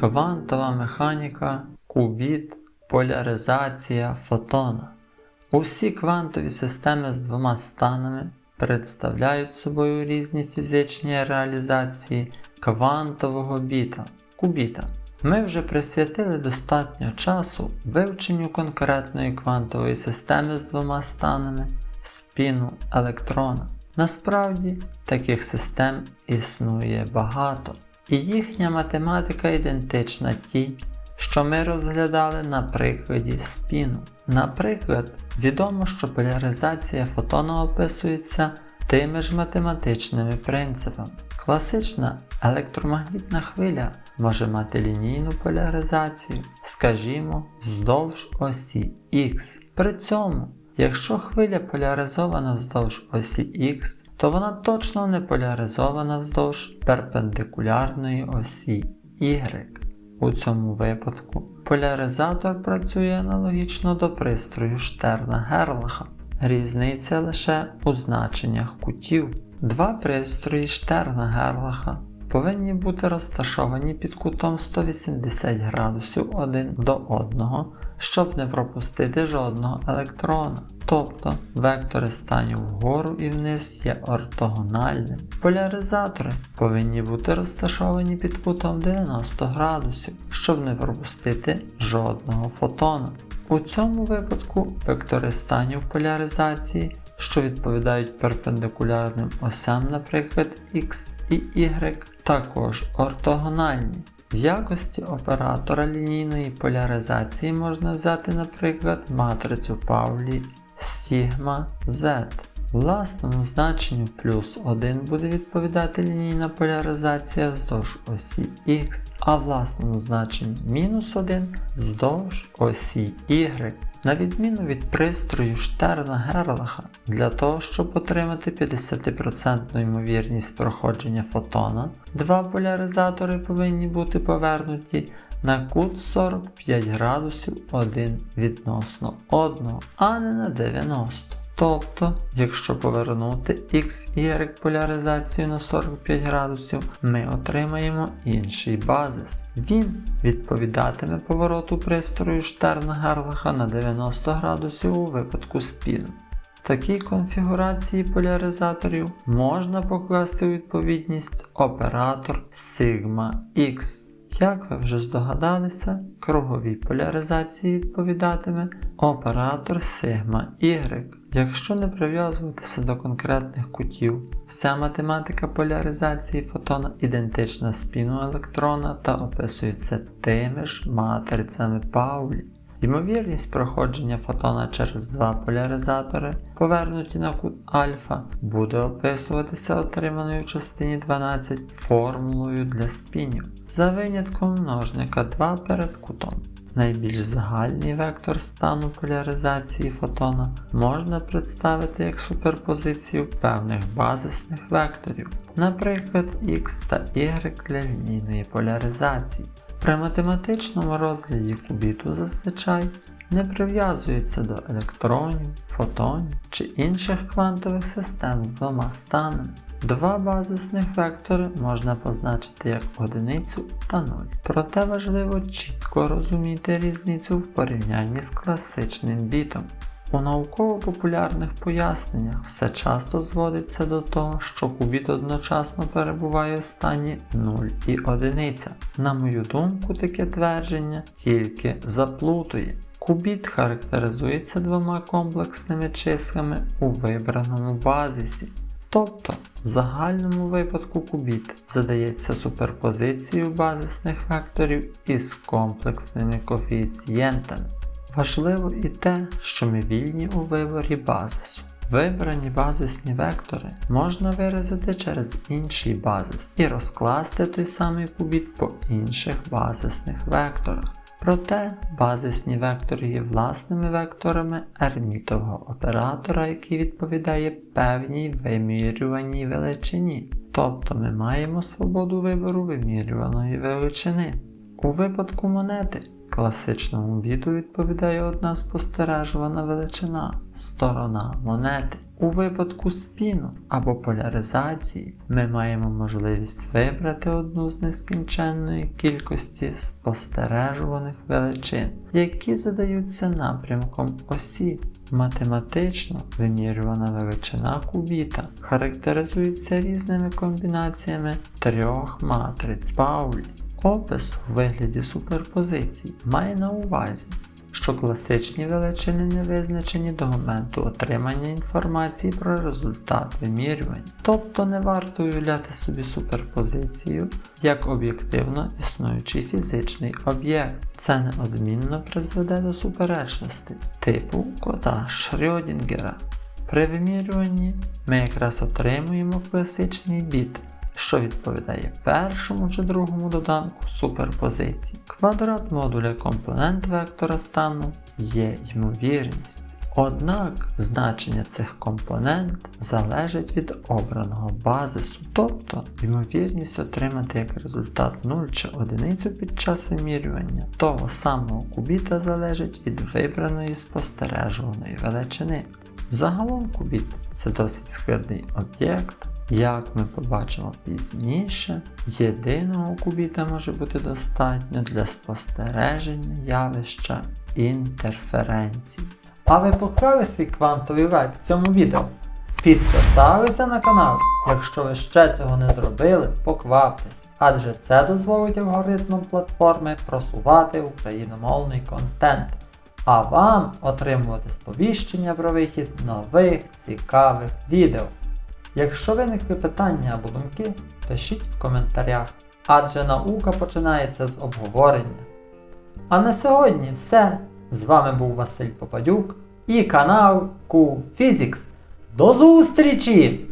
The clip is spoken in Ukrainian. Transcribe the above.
квантова механіка, кубіт, поляризація фотона. Усі квантові системи з двома станами представляють собою різні фізичні реалізації квантового біта кубіта. Ми вже присвятили достатньо часу вивченню конкретної квантової системи з двома станами спіну електрона. Насправді таких систем існує багато, і їхня математика ідентична тій, що ми розглядали на прикладі спіну. Наприклад, відомо, що поляризація фотона описується тими ж математичними принципами. Класична електромагнітна хвиля може мати лінійну поляризацію, скажімо, вздовж осі Х. При цьому, якщо хвиля поляризована вздовж осі Х, то вона точно не поляризована вздовж перпендикулярної осі Y. У цьому випадку поляризатор працює аналогічно до пристрою Штерна Герлаха. Різниця лише у значеннях кутів. Два пристрої Штерна Герлаха повинні бути розташовані під кутом 180 градусів один до одного, щоб не пропустити жодного електрона. Тобто вектори станів вгору і вниз є ортогональними. Поляризатори повинні бути розташовані під кутом 90 градусів, щоб не пропустити жодного фотона. У цьому випадку вектори станів поляризації, що відповідають перпендикулярним осям, наприклад, X і Y, також ортогональні. В якості оператора лінійної поляризації можна взяти, наприклад, матрицю Паулі Sigma Z. Власному значенню плюс 1 буде відповідати лінійна поляризація вздовж осі Х, а власному значенню мінус 1 вздовж осі Y. На відміну від пристрою Штерна Герлаха, для того, щоб отримати 50% ймовірність проходження фотона, два поляризатори повинні бути повернуті на кут 45 градусів один відносно одного, а не на 90. Тобто, якщо повернути X і Y поляризацію на 45 градусів, ми отримаємо інший базис. Він відповідатиме повороту пристрою Штерна Герлаха на 90 градусів у випадку спіну. В такій конфігурації поляризаторів можна покласти у відповідність оператор Sigma X. Як ви вже здогадалися, круговій поляризації відповідатиме оператор сигма Y. Якщо не прив'язуватися до конкретних кутів, вся математика поляризації фотона ідентична спіну електрона та описується тими ж матрицями Паулі. Ймовірність проходження фотона через два поляризатори, повернуті на кут альфа, буде описуватися отриманою в частині 12 формулою для спінів за винятком множника 2 перед кутом. Найбільш загальний вектор стану поляризації фотона можна представити як суперпозицію певних базисних векторів, наприклад X та Y для лінійної поляризації. При математичному розгляді кубіту зазвичай не прив'язується до електронів, фотонів чи інших квантових систем з двома станами. Два базисних вектори можна позначити як одиницю та нуль. Проте важливо чітко розуміти різницю в порівнянні з класичним бітом. У науково-популярних поясненнях все часто зводиться до того, що кубіт одночасно перебуває в стані 0 і 1. На мою думку, таке твердження тільки заплутує. Кубіт характеризується двома комплексними числами у вибраному базисі. Тобто, в загальному випадку кубіт задається суперпозицією базисних векторів із комплексними коефіцієнтами. Важливо і те, що ми вільні у виборі базису. Вибрані базисні вектори можна виразити через інший базис і розкласти той самий кубіт по інших базисних векторах. Проте базисні вектори є власними векторами ермітового оператора, який відповідає певній вимірюваній величині. Тобто ми маємо свободу вибору вимірюваної величини. У випадку монети класичному біду відповідає одна спостережувана величина сторона монети. У випадку спіну або поляризації ми маємо можливість вибрати одну з нескінченної кількості спостережуваних величин, які задаються напрямком осі. Математично вимірювана величина кубіта характеризується різними комбінаціями трьох матриць Паулі. Опис у вигляді суперпозицій має на увазі, що класичні величини не визначені до моменту отримання інформації про результат вимірювань. Тобто не варто уявляти собі суперпозицію як об'єктивно існуючий фізичний об'єкт. Це неодмінно призведе до суперечностей типу кота Шрёдінгера. При вимірюванні ми якраз отримуємо класичний біт, що відповідає першому чи другому доданку суперпозиції. Квадрат модуля компонент вектора стану є ймовірність. Однак значення цих компонент залежить від обраного базису, тобто ймовірність отримати як результат 0 чи 1 під час вимірювання того самого кубіта залежить від вибраної спостережуваної величини. Загалом кубіт це досить складний об'єкт. Як ми побачимо пізніше, єдиного кубіта може бути достатньо для спостереження явища інтерференцій. А ви поклали свій квантовий лайк в цьому відео? Підписалися на канал? Якщо ви ще цього не зробили, покваптесь, адже це дозволить алгоритмам платформи просувати україномовний контент, а вам отримувати сповіщення про вихід нових цікавих відео. Якщо виникли питання або думки, пишіть в коментарях, адже наука починається з обговорення. А на сьогодні все. З вами був Василь Попадюк і канал QPhysics. До зустрічі!